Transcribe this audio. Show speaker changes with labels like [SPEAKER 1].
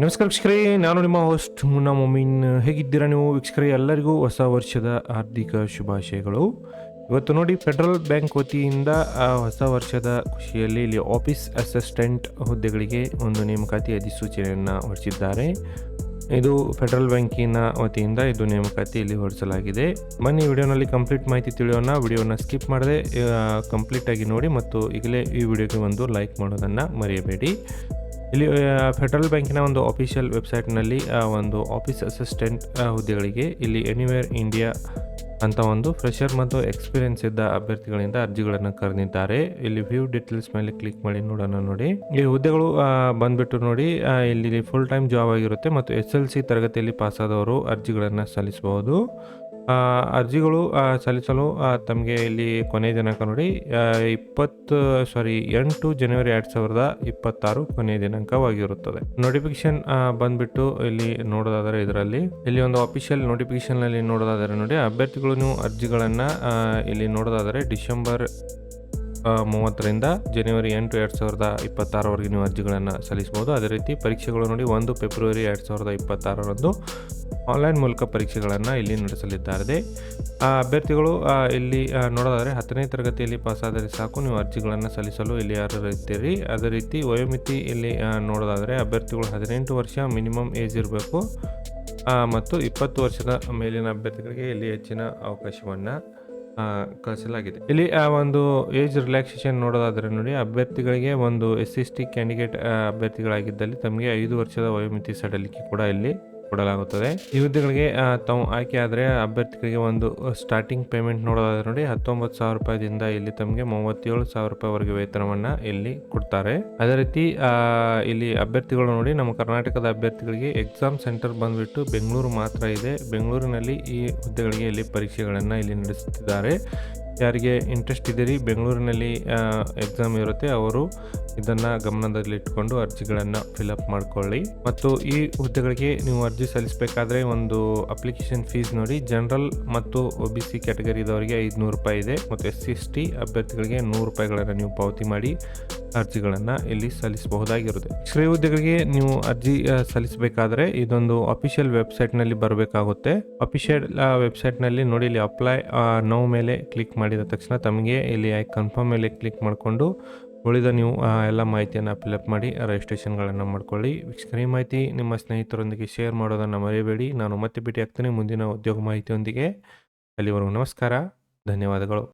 [SPEAKER 1] ನಮಸ್ಕಾರ ವೀಕ್ಷಕರೇ, ನಾನು ನಿಮ್ಮ ಹೋಸ್ಟ್ ಮುನ್ನಾ ಮೊಮೀನ್. ಹೇಗಿದ್ದೀರಾ ನೀವು ವೀಕ್ಷಕರೇ? ಎಲ್ಲರಿಗೂ ಹೊಸ ವರ್ಷದ ಹಾರ್ದಿಕ ಶುಭಾಶಯಗಳು. ಇವತ್ತು ನೋಡಿ ಫೆಡರಲ್ ಬ್ಯಾಂಕ್ ವತಿಯಿಂದ ಹೊಸ ವರ್ಷದ ಖುಷಿಯಲ್ಲಿ ಇಲ್ಲಿ ಆಫೀಸ್ ಅಸಿಸ್ಟೆಂಟ್ ಹುದ್ದೆಗಳಿಗೆ ಒಂದು ನೇಮಕಾತಿ ಅಧಿಸೂಚನೆಯನ್ನು ಹೊರಡಿಸಿದ್ದಾರೆ. ಇದು ಫೆಡರಲ್ ಬ್ಯಾಂಕಿನ ವತಿಯಿಂದ ಇದು ನೇಮಕಾತಿ ಇಲ್ಲಿ ಹೊರಡಿಸಲಾಗಿದೆ. ಬನ್ನಿ, ವಿಡಿಯೋನಲ್ಲಿ ಕಂಪ್ಲೀಟ್ ಮಾಹಿತಿ ತಿಳಿಯೋಣ. ವಿಡಿಯೋನ ಸ್ಕಿಪ್ ಮಾಡದೆ ಕಂಪ್ಲೀಟಾಗಿ ನೋಡಿ ಮತ್ತು ಈಗಲೇ ಈ ವಿಡಿಯೋಗೆ ಒಂದು ಲೈಕ್ ಮಾಡೋದನ್ನು ಮರೆಯಬೇಡಿ. ಇಲ್ಲಿ ಫೆಡರಲ್ ಬ್ಯಾಂಕಿನ ಒಂದು ಅಫಿಷಿಯಲ್ ವೆಬ್ಸೈಟ್ನಲ್ಲಿ ಒಂದು ಆಫೀಸ್ ಅಸಿಸ್ಟೆಂಟ್ ಹುದ್ದೆಗಳಿಗೆ ಇಲ್ಲಿ ಎನಿವೇರ್ ಇಂಡಿಯಾ ಅಂತ ಒಂದು ಫ್ರೆಷರ್ ಮತ್ತು ಎಕ್ಸ್ಪೀರಿಯನ್ಸ್ ಇದ್ದ ಅಭ್ಯರ್ಥಿಗಳಿಂದ ಅರ್ಜಿಗಳನ್ನು ಕರೆದಿದ್ದಾರೆ. ಇಲ್ಲಿ ವ್ಯೂ ಡೀಟೇಲ್ಸ್ ಮೇಲೆ ಕ್ಲಿಕ್ ಮಾಡಿ ನೋಡೋಣ ನೋಡಿ. ಈ ಹುದ್ದೆಗಳು ಬಂದ್ಬಿಟ್ಟು ನೋಡಿ ಇಲ್ಲಿ ಫುಲ್ ಟೈಮ್ ಜಾಬ್ ಆಗಿರುತ್ತೆ ಮತ್ತು ಎಸ್ ಎಲ್ ಸಿ ತರಗತಿಯಲ್ಲಿ ಪಾಸಾದವರು ಅರ್ಜಿಗಳನ್ನು ಸಲ್ಲಿಸಬಹುದು. ಅರ್ಜಿಗಳು ಸಲ್ಲಿಸಲು ತಮಗೆ ಇಲ್ಲಿ ಕೊನೆ ದಿನಾಂಕ ನೋಡಿ ಇಪ್ಪತ್ತು ಸಾರಿ ಎಂಟು ಜನವರಿ ಎರಡು ಸಾವಿರದ ಇಪ್ಪತ್ತಾರು ಕೊನೆಯ ದಿನಾಂಕವಾಗಿರುತ್ತದೆ. ನೋಟಿಫಿಕೇಶನ್ ಬಂದ್ಬಿಟ್ಟು ಇಲ್ಲಿ ನೋಡೋದಾದರೆ ಇದರಲ್ಲಿ, ಇಲ್ಲಿ ಒಂದು ಅಫಿಷಿಯಲ್ ನೋಟಿಫಿಕೇಶನ್ ಅಲ್ಲಿ ನೋಡೋದಾದರೆ ನೋಡಿ, ಅಭ್ಯರ್ಥಿಗಳು ನೀವು ಅರ್ಜಿಗಳನ್ನು ಇಲ್ಲಿ ನೋಡೋದಾದರೆ ಡಿಸೆಂಬರ್ ಮೂವತ್ತರಿಂದ ಜನವರಿ ಎಂಟು ಎರಡು ಸಾವಿರದ ಇಪ್ಪತ್ತಾರವರೆಗೆ ನೀವು ಅರ್ಜಿಗಳನ್ನು ಸಲ್ಲಿಸಬಹುದು. ಅದೇ ರೀತಿ ಪರೀಕ್ಷೆಗಳು ನೋಡಿ ಒಂದು ಫೆಬ್ರವರಿ ಎರಡು ಸಾವಿರದ ಇಪ್ಪತ್ತಾರರಂದು ಆನ್ಲೈನ್ ಮೂಲಕ ಪರೀಕ್ಷೆಗಳನ್ನು ಇಲ್ಲಿ ನಡೆಸಲಿದ್ದಾರೆ ಆ, ಅಭ್ಯರ್ಥಿಗಳು ಇಲ್ಲಿ ನೋಡೋದಾದರೆ ಹತ್ತನೇ ತರಗತಿಯಲ್ಲಿ ಪಾಸಾದರೆ ಸಾಕು, ನೀವು ಅರ್ಜಿಗಳನ್ನು ಸಲ್ಲಿಸಲು ಇಲ್ಲಿ ಅರ್ಹರಿದ್ದೀರಿ ಅದೇ ರೀತಿ ವಯೋಮಿತಿ ಇಲ್ಲಿ ನೋಡೋದಾದರೆ ಅಭ್ಯರ್ಥಿಗಳು ಹದಿನೆಂಟು ವರ್ಷ ಮಿನಿಮಮ್ ಏಜ್ ಇರಬೇಕು ಮತ್ತು ಇಪ್ಪತ್ತು ವರ್ಷದ ಮೇಲಿನ ಅಭ್ಯರ್ಥಿಗಳಿಗೆ ಇಲ್ಲಿ ಹೆಚ್ಚಿನ ಅವಕಾಶವನ್ನು ಕಳಿಸಲಾಗಿದೆ. ಇಲ್ಲಿ, ಆ, ಒಂದು ಏಜ್ ರಿಲ್ಯಾಕ್ಸೇಷನ್ ನೋಡೋದಾದರೆ ನೋಡಿ, ಅಭ್ಯರ್ಥಿಗಳಿಗೆ ಒಂದು ಎಸ್ ಎಸ್ ಟಿ ಕ್ಯಾಂಡಿಡೇಟ್ ಅಭ್ಯರ್ಥಿಗಳಾಗಿದ್ದಲ್ಲಿ ತಮಗೆ ಐದು ವರ್ಷದ ವಯೋಮಿತಿ ಸಡಲಿಕೆ ಕೂಡ ಇಲ್ಲಿ ಕೊಡಲಾಗುತ್ತದೆ. ಈ ಹುದ್ದೆಗಳಿಗೆ ತಾವು ಆಯ್ಕೆ ಆದರೆ ಅಭ್ಯರ್ಥಿಗಳಿಗೆ ಒಂದು ಸ್ಟಾರ್ಟಿಂಗ್ ಪೇಮೆಂಟ್ ನೋಡೋದಾದ್ರೆ ನೋಡಿ, ಹತ್ತೊಂಬತ್ತು ಸಾವಿರ ರೂಪಾಯಿದಿಂದ ಇಲ್ಲಿ ತಮಗೆ ಮೂವತ್ತೇಳು ಸಾವಿರ ರೂಪಾಯಿವರೆಗೆ ವೇತನವನ್ನು ಇಲ್ಲಿ ಕೊಡ್ತಾರೆ. ಅದೇ ರೀತಿ ಇಲ್ಲಿ ಅಭ್ಯರ್ಥಿಗಳು ನೋಡಿ, ನಮ್ಮ ಕರ್ನಾಟಕದ ಅಭ್ಯರ್ಥಿಗಳಿಗೆ ಎಕ್ಸಾಮ್ ಸೆಂಟರ್ ಬಂದ್ಬಿಟ್ಟು ಬೆಂಗಳೂರು ಮಾತ್ರ ಇದೆ. ಬೆಂಗಳೂರಿನಲ್ಲಿ ಈ ಹುದ್ದೆಗಳಿಗೆ ಇಲ್ಲಿ ಪರೀಕ್ಷೆಗಳನ್ನು ಇಲ್ಲಿ ನಡೆಸುತ್ತಿದ್ದಾರೆ. ಯಾರಿಗೆ ಇಂಟ್ರೆಸ್ಟ್ ಇದ್ದೀರಿ ಬೆಂಗಳೂರಿನಲ್ಲಿ ಎಕ್ಸಾಮ್ ಇರುತ್ತೆ, ಅವರು ಇದನ್ನು ಗಮನದಲ್ಲಿಟ್ಟುಕೊಂಡು ಅರ್ಜಿಗಳನ್ನು ಫಿಲಪ್ ಮಾಡ್ಕೊಳ್ಳಿ. ಮತ್ತು ಈ ಹುದ್ದೆಗಳಿಗೆ ನೀವು ಅರ್ಜಿ ಸಲ್ಲಿಸಬೇಕಾದ್ರೆ ಒಂದು ಅಪ್ಲಿಕೇಶನ್ ಫೀಸ್ ನೋಡಿ ಜನರಲ್ ಮತ್ತು ಒ ಬಿ ಸಿ ಕ್ಯಾಟಗರಿದವರಿಗೆ ಐದುನೂರು ರೂಪಾಯಿ ಇದೆ, ಮತ್ತು ಎಸ್ ಸಿ ಎಸ್ ಟಿ ಅಭ್ಯರ್ಥಿಗಳಿಗೆ ನೂರು ರೂಪಾಯಿಗಳನ್ನು ನೀವು ಪಾವತಿ ಮಾಡಿ ಅರ್ಜಿಗಳನ್ನು ಇಲ್ಲಿ ಸಲ್ಲಿಸಬಹುದಾಗಿರುತ್ತೆ. ಶ್ರೀ ಹುದ್ದೆಗಳಿಗೆ ನೀವು ಅರ್ಜಿ ಸಲ್ಲಿಸಬೇಕಾದ್ರೆ ಇದೊಂದು ಅಫಿಷಿಯಲ್ ವೆಬ್ಸೈಟ್ನಲ್ಲಿ ಬರಬೇಕಾಗುತ್ತೆ. ಅಫಿಷಿಯಲ್ ವೆಬ್ಸೈಟ್ನಲ್ಲಿ ನೋಡಿ ಇಲ್ಲಿ ಅಪ್ಲೈ ನೋ ಮೇಲೆ ಕ್ಲಿಕ್ ಮಾಡಿದ ತಕ್ಷಣ ತಮಗೆ ಇಲ್ಲಿ ಕನ್ಫರ್ಮ್ ಮೇಲೆ ಕ್ಲಿಕ್ ಮಾಡಿಕೊಂಡು ಉಳಿದ ನೀವು ಎಲ್ಲ ಮಾಹಿತಿಯನ್ನು ಫಿಲಪ್ ಮಾಡಿ ರಿಜಿಸ್ಟ್ರೇಷನ್ಗಳನ್ನು ಮಾಡ್ಕೊಳ್ಳಿ. ವೀಕ್ಷಕರ ಮಾಹಿತಿ ನಿಮ್ಮ ಸ್ನೇಹಿತರೊಂದಿಗೆ ಶೇರ್ ಮಾಡೋದನ್ನು ಮರೆಯಬೇಡಿ. ನಾನು ಮತ್ತೆ ಭೇಟಿ ಆಗ್ತೇನೆ ಮುಂದಿನ ಉದ್ಯೋಗ ಮಾಹಿತಿಯೊಂದಿಗೆ. ಅಲ್ಲಿವರೆಗೂ ನಮಸ್ಕಾರ. ಧನ್ಯವಾದಗಳು.